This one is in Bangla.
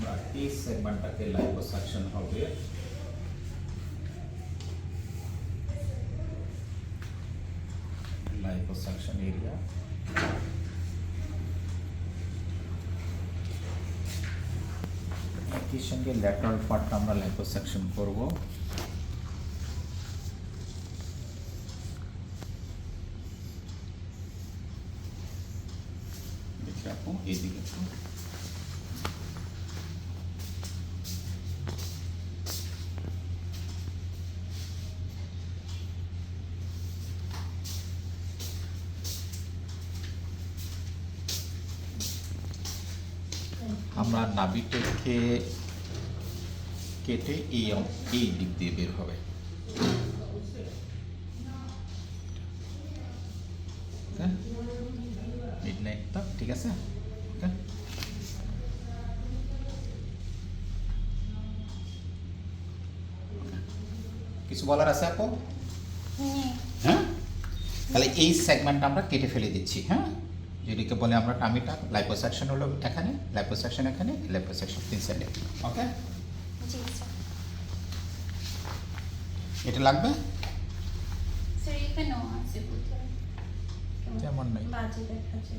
বা এই সেগমেন্টটাকে লাইপোসাকশন হবে লাইপোসাকশন এরিয়া একই সঙ্গে ল্যাটারাল পার্টটা আমরা লাইপোসাকশন করব। রাখো এইদিকে একটু আমরা নাবিটাকে কেটে এই এই দিক দিয়ে বের হবে। ঠিক আছে? কিছু বলার আছে আপু? হ্যাঁ? তাহলে এই সেগমেন্টটা আমরা কেটে ফেলে দিচ্ছি হ্যাঁ? যেটিকে বলে আমরা টামিটা লাইপোসাকশন হলো এখানে লাইপোসাকশন এখানে লাইপোসাকশন তিন সাইডে ওকে এটা লাগবে? তেমন নেই।